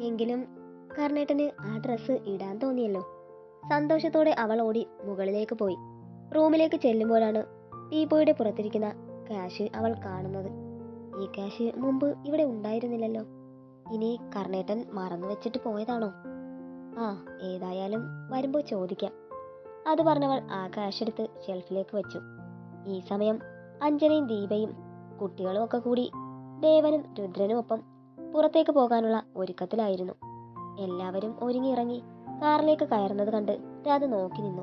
എങ്കിലും കർണേട്ടന് ആ ഡ്രസ്സ് ഇടാൻ തോന്നിയല്ലോ. സന്തോഷത്തോടെ അവൾ ഓടി മുകളിലേക്ക് പോയി. റൂമിലേക്ക് ചെല്ലുമ്പോഴാണ് ടീപ്പോയുടെ പുറത്തിരിക്കുന്ന ക്യാഷ് അവൾ കാണുന്നത്. ഈ ക്യാഷ് മുമ്പ് ഇവിടെ ഉണ്ടായിരുന്നില്ലല്ലോ. ഇനി കർണേട്ടൻ മറന്നു വെച്ചിട്ട് പോയതാണോ? ആ ഏതായാലും വരുമ്പോൾ ചോദിക്കാം. അത് പറഞ്ഞവൾ ആ ക്യാഷ് എടുത്ത് ഷെൽഫിലേക്ക് വെച്ചു. ഈ സമയം അഞ്ജനയും ദീപയും കുട്ടികളും ഒക്കെ കൂടി ദേവനും രുദ്രനും ഒപ്പം പുറത്തേക്ക് പോകാനുള്ള ഒരുക്കത്തിലായിരുന്നു. എല്ലാവരും ഒരുങ്ങിയിറങ്ങി കാറിലേക്ക് കയറുന്നത് കണ്ട് രാധ നോക്കി നിന്നു.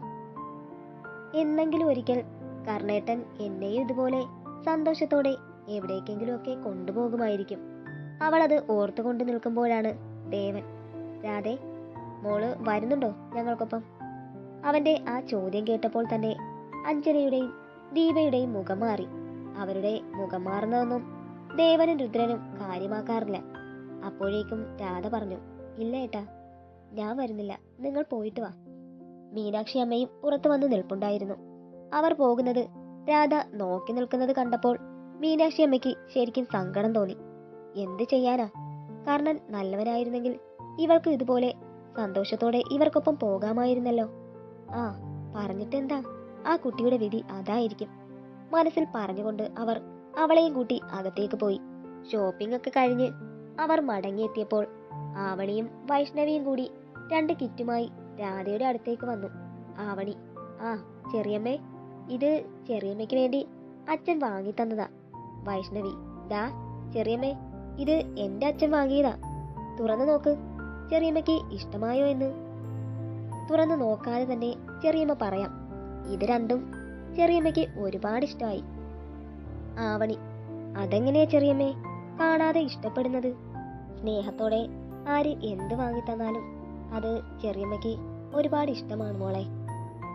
എന്നെങ്കിലും ഒരിക്കൽ കർണേട്ടൻ എന്നെയും ഇതുപോലെ സന്തോഷത്തോടെ എവിടേക്കെങ്കിലുമൊക്കെ കൊണ്ടുപോകുമായിരിക്കും. അവൾ അത് ഓർത്തുകൊണ്ട് നിൽക്കുമ്പോഴാണ് ദേവൻ രാധേ മോൾ വരുന്നുണ്ടോ ഞങ്ങൾക്കൊപ്പം? അവന്റെ ആ ചോദ്യം കേട്ടപ്പോൾ തന്നെ അഞ്ജനയുടെയും ദീപയുടെയും മുഖം മാറി. അവരുടെ മുഖം മാറുന്നതൊന്നും ദേവനും രുദ്രനും കാര്യമാക്കാറില്ല. അപ്പോഴേക്കും രാധ പറഞ്ഞു ഇല്ല ഏട്ടാ ഞാൻ വരുന്നില്ല. നിങ്ങൾ പോയിട്ട് വാ. മീനാക്ഷി അമ്മയും പുറത്തു വന്ന് നിൽപ്പുണ്ടായിരുന്നു. അവർ പോകുന്നത് രാധ നോക്കി നിൽക്കുന്നത് കണ്ടപ്പോൾ മീനാക്ഷി അമ്മയ്ക്ക് ശരിക്കും സങ്കടം തോന്നി. എന്ത് ചെയ്യാനാ? കർണൻ നല്ലവനായിരുന്നെങ്കിൽ ഇവൾക്ക് ഇതുപോലെ സന്തോഷത്തോടെ ഇവർക്കൊപ്പം പോകാമായിരുന്നല്ലോ. ആ പറഞ്ഞിട്ടെന്താ? ആ കുട്ടിയുടെ വിധി അതായിരിക്കും. മനസ്സിൽ പറഞ്ഞുകൊണ്ട് അവർ അവളെയും കൂട്ടി അകത്തേക്ക് പോയി. ഷോപ്പിംഗ് ഒക്കെ കഴിഞ്ഞ് അവർ മടങ്ങിയെത്തിയപ്പോൾ ആവണിയും വൈഷ്ണവിയും കൂടി രണ്ട് കിറ്റുമായി രാധയുടെ അടുത്തേക്ക് വന്നു. ആവണി ആ ചെറിയമ്മേ ഇത് ചെറിയമ്മയ്ക്ക് വേണ്ടി അച്ഛൻ വാങ്ങി തന്നതാ വൈഷ്ണവി ദാ ചെറിയമ്മേ ഇത് എന്റെ അച്ഛൻ വാങ്ങിയതാ. തുറന്നു നോക്ക് ചെറിയമ്മയ്ക്ക് ഇഷ്ടമായോ എന്ന്. തുറന്നു നോക്കാതെ തന്നെ ചെറിയമ്മ പറയാം ഇത് രണ്ടും ചെറിയമ്മയ്ക്ക് ഒരുപാട് ഇഷ്ടമായി. ആവണി. അതെങ്ങനെയാ ചെറിയമ്മേ? കാണാതെ ഇഷ്ടപ്പെടുന്നത്. സ്നേഹത്തോടെ ആര് എന്ത് വാങ്ങി തന്നാലും അത് ചെറിയമ്മയ്ക്ക് ഒരുപാട് ഇഷ്ടമാണ് മോളെ.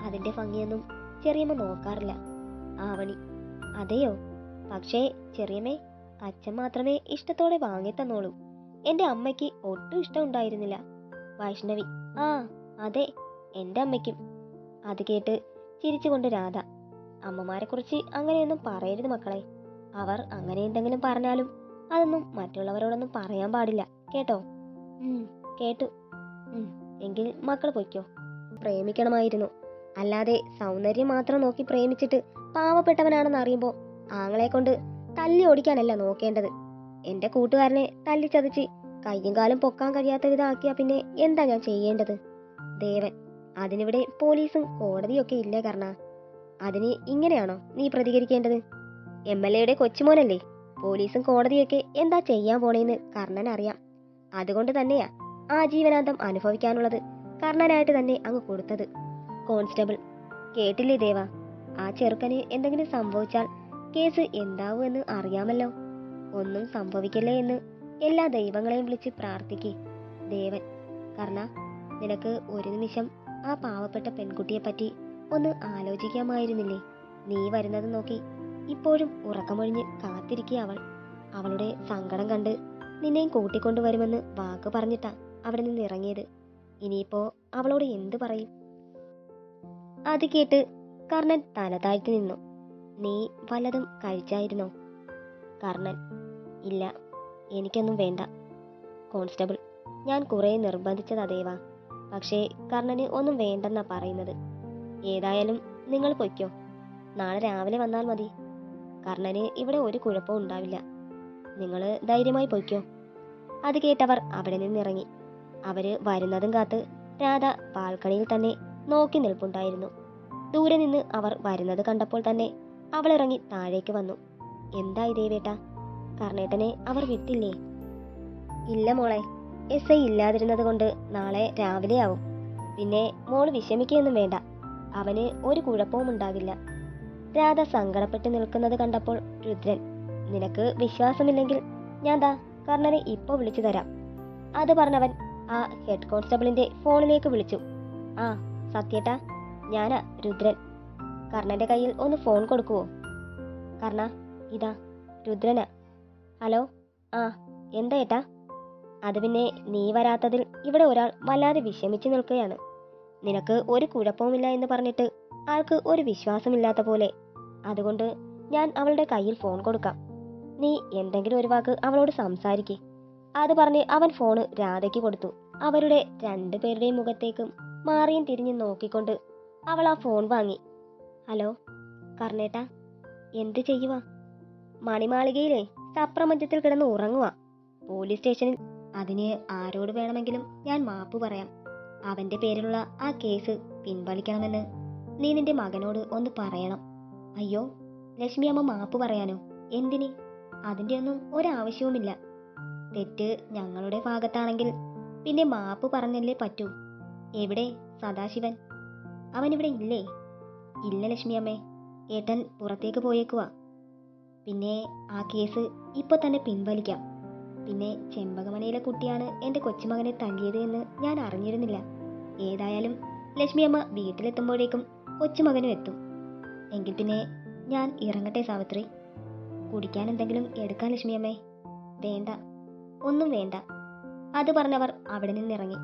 അതിന്റെ ഭംഗിയൊന്നും ചെറിയമ്മ നോക്കാറില്ല. ആവണി അതെയോ? പക്ഷേ ചെറിയമ്മേ അച്ഛൻ മാത്രമേ ഇഷ്ടത്തോടെ വാങ്ങി തന്നോളൂ. എന്റെ അമ്മയ്ക്ക് ഒട്ടും ഇഷ്ടം ഉണ്ടായിരുന്നില്ല. വൈഷ്ണവി ആ അതെ എന്റെ അമ്മയ്ക്കും. അത് കേട്ട് ചിരിച്ചുകൊണ്ട് രാധ അമ്മമാരെ കുറിച്ച് അങ്ങനെയൊന്നും പറയരുത് മക്കളെ. അവർ അങ്ങനെ എന്തെങ്കിലും പറഞ്ഞാലും അതൊന്നും മറ്റുള്ളവരോടൊന്നും പറയാൻ പാടില്ല. കേട്ടോ? കേട്ടു. എങ്കിൽ മക്കൾ പൊയ്ക്കോ. പ്രേമിക്കണമായിരുന്നു. അല്ലാതെ സൗന്ദര്യം മാത്രം നോക്കി പ്രേമിച്ചിട്ട് പാവപ്പെട്ടവനാണെന്ന് അറിയുമ്പോൾ ആങ്ങളെ കൊണ്ട് തല്ലി ഓടിക്കാനല്ല നോക്കേണ്ടത്. എന്റെ കൂട്ടുകാരനെ തല്ലിച്ചതച്ച് കയ്യും കാലും പൊക്കാൻ കഴിയാത്ത വിധമാക്കിയാ പിന്നെ എന്താ ഞാൻ ചെയ്യേണ്ടത്? ദേവൻ അതിനിവിടെ പോലീസും കോടതിയൊക്കെ ഇല്ലേ കർണ? അതിന് ഇങ്ങനെയാണോ നീ പ്രതികരിക്കേണ്ടത്? എം എൽ എയുടെ കൊച്ചുമോനല്ലേ? പോലീസും കോടതിയൊക്കെ എന്താ ചെയ്യാൻ പോണേന്ന് കർണൻ അറിയാം. അതുകൊണ്ട് തന്നെയാ ആ ജീവനാന്തം അനുഭവിക്കാനുള്ളത് കർണനായിട്ട് തന്നെ അങ്ങ് കൊടുത്തത്. കോൺസ്റ്റബിൾ കേട്ടില്ലേ ദേവ? ആ ചെറുക്കന് എന്തെങ്കിലും സംഭവിച്ചാൽ കേസ് എന്താവും എന്ന് അറിയാമല്ലോ. ഒന്നും സംഭവിക്കല്ലേ എന്ന് എല്ലാ ദൈവങ്ങളെയും വിളിച്ച് പ്രാർത്ഥിക്കേ ദേവൻ. കർണ നിനക്ക് ഒരു നിമിഷം ആ പാവപ്പെട്ട പെൺകുട്ടിയെ പറ്റി ഒന്ന് ആലോചിക്കാമായിരുന്നില്ലേ? നീ വരുന്നത് നോക്കി. ഇപ്പോഴും ഉറക്കമൊഴിഞ്ഞ് കാത്തിരിക്കുക അവൾ. അവളുടെ സങ്കടം കണ്ട് നിന്നെയും കൂട്ടിക്കൊണ്ടുവരുമെന്ന് വാക്ക് പറഞ്ഞിട്ടാ അവിടെ നിന്ന് ഇറങ്ങിയത്. ഇനിയിപ്പോ അവളോട് എന്തു പറയും? അത് കേട്ട് കർണൻ തല താഴ്ത്തി നിന്നു. നീ വല്ലതും കഴിച്ചായിരുന്നോ? കർണൻ ഇല്ല. എനിക്കൊന്നും വേണ്ട. കോൺസ്റ്റബിൾ ഞാൻ കുറെ നിർബന്ധിച്ചതാ അതേവാ പക്ഷേ കർണന് ഒന്നും വേണ്ടെന്നാ പറയുന്നത്. ഏതായാലും നിങ്ങൾ പൊയ്ക്കോ. നാളെ രാവിലെ വന്നാൽ മതി. കർണന് ഇവിടെ ഒരു കുഴപ്പവും ഉണ്ടാവില്ല. നിങ്ങൾ ധൈര്യമായി പൊയ്ക്കോ. അത് കേട്ടവർ അവിടെ നിന്നിറങ്ങി. അവർ വരുന്നതും കാത്ത് രാധ ബാൽക്കണിയിൽ തന്നെ നോക്കി നിൽപ്പുണ്ടായിരുന്നു. ദൂരെ നിന്ന് അവർ വരുന്നത് കണ്ടപ്പോൾ തന്നെ അവൾ ഇറങ്ങി താഴേക്ക് വന്നു. എന്താ ദേവേട്ട? കർണേട്ടനെ അവർ വിട്ടില്ലേ? ഇല്ല മോളെ. എസ് ഐ ഇല്ലാതിരുന്നത് കൊണ്ട് നാളെ രാവിലെ ആവും പിന്നെ മോൾ വിഷമിക്കുകയൊന്നും വേണ്ട. അവന് ഒരു കുഴപ്പവും ഉണ്ടാകില്ല രാധ സങ്കടപ്പെട്ട് നിൽക്കുന്നത് കണ്ടപ്പോൾ രുദ്രൻ നിനക്ക് വിശ്വാസമില്ലെങ്കിൽ ഞാൻ ദാ കർണനെ ഇപ്പോൾ വിളിച്ചു തരാം. അത് പറഞ്ഞവൻ ആ ഹെഡ് കോൺസ്റ്റബിളിന്റെ ഫോണിലേക്ക് വിളിച്ചു. ആ സത്യേട്ടാ ഞാനാ രുദ്രൻ. കർണന്റെ കയ്യിൽ ഒന്ന് ഫോൺ കൊടുക്കുവോ? കർണ ഇതാ രുദ്രനാ. ഹലോ ആ എന്താ ഏട്ടാ? അത് പിന്നെ നീ വരാത്തതിൽ ഇവിടെ ഒരാൾ വല്ലാതെ വിഷമിച്ചു നിൽക്കുകയാണ്. നിനക്ക് ഒരു കുഴപ്പവുമില്ല എന്ന് പറഞ്ഞിട്ട് ആൾക്ക് ഒരു വിശ്വാസമില്ലാത്ത പോലെ. അതുകൊണ്ട് ഞാൻ അവളുടെ കയ്യിൽ ഫോൺ കൊടുക്കാം. നീ എന്തെങ്കിലും ഒരു വാക്ക് അവളോട് സംസാരിക്കേ. അത് പറഞ്ഞ് അവൻ ഫോണ് രാധയ്ക്ക് കൊടുത്തു. അവരുടെ രണ്ടുപേരുടെയും മുഖത്തേക്കും മാറിയും തിരിഞ്ഞു നോക്കിക്കൊണ്ട് അവൾ ആ ഫോൺ വാങ്ങി. ഹലോ കർണേട്ട എന്ത് ചെയ്യുക മണിമാളികയിലെ സപ്രമഞ്ചത്തിൽ കിടന്ന് ഉറങ്ങുക പോലീസ് സ്റ്റേഷനിൽ അതിന് ആരോട് വേണമെങ്കിലും ഞാൻ മാപ്പ് പറയാം. അവന്റെ പേരിലുള്ള ആ കേസ് പിൻവലിക്കണമെന്ന് നീ നിന്റെ മകനോട് ഒന്ന് പറയണം. അയ്യോ ലക്ഷ്മി അമ്മ മാപ്പ് പറയാനോ? എന്തിന്? അതിന്റെ ഒന്നും ഒരാവശ്യവുമില്ല. തെറ്റ് ഞങ്ങളുടെ ഭാഗത്താണെങ്കിൽ പിന്നെ മാപ്പ് പറഞ്ഞല്ലേ പറ്റൂ. എവിടെ? സദാശിവൻ. അവൻ ഇവിടെ ഇല്ലേ? ഇല്ല ലക്ഷ്മി അമ്മേ ഏട്ടൻ പുറത്തേക്ക് പോയേക്കുവാ. പിന്നെ ആ കേസ് ഇപ്പൊ തന്നെ പിൻവലിക്കാം. പിന്നെ ചെമ്പകമനയിലെ കുട്ടിയാണ് എന്റെ കൊച്ചുമകനെ തല്ലിയത് എന്ന് ഞാൻ അറിഞ്ഞിരുന്നില്ല. ഏതായാലും ലക്ഷ്മി അമ്മ വീട്ടിലെത്തുമ്പോഴേക്കും കൊച്ചുമകനും എത്തും. എങ്കിൽ പിന്നെ ഞാൻ ഇറങ്ങട്ടെ സാവിത്രി. കുടിക്കാൻ എന്തെങ്കിലും എടുക്കാൻ ലക്ഷ്മിയമ്മേ. വേണ്ട. ഒന്നും വേണ്ട. അത് പറഞ്ഞവർ അവിടെ നിന്നിറങ്ങി.